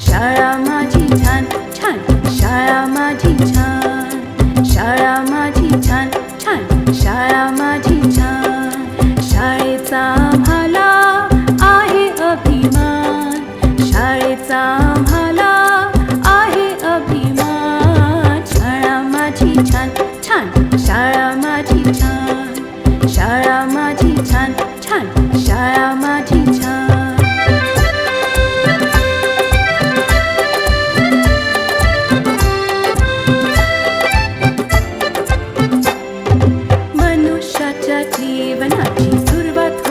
সারা মাঝি ছান ছান সারা মাঝি ছান সারা মাঝি ছান ছান সারা মাঝি ছান शाळेचा आम्हाला आहे अभिमान शाळेचा आम्हाला आहे अभिमान शाळा माझी छान छान शाळा माझी छान शाळा माझी छान छान शाळा बनाची सुरुवात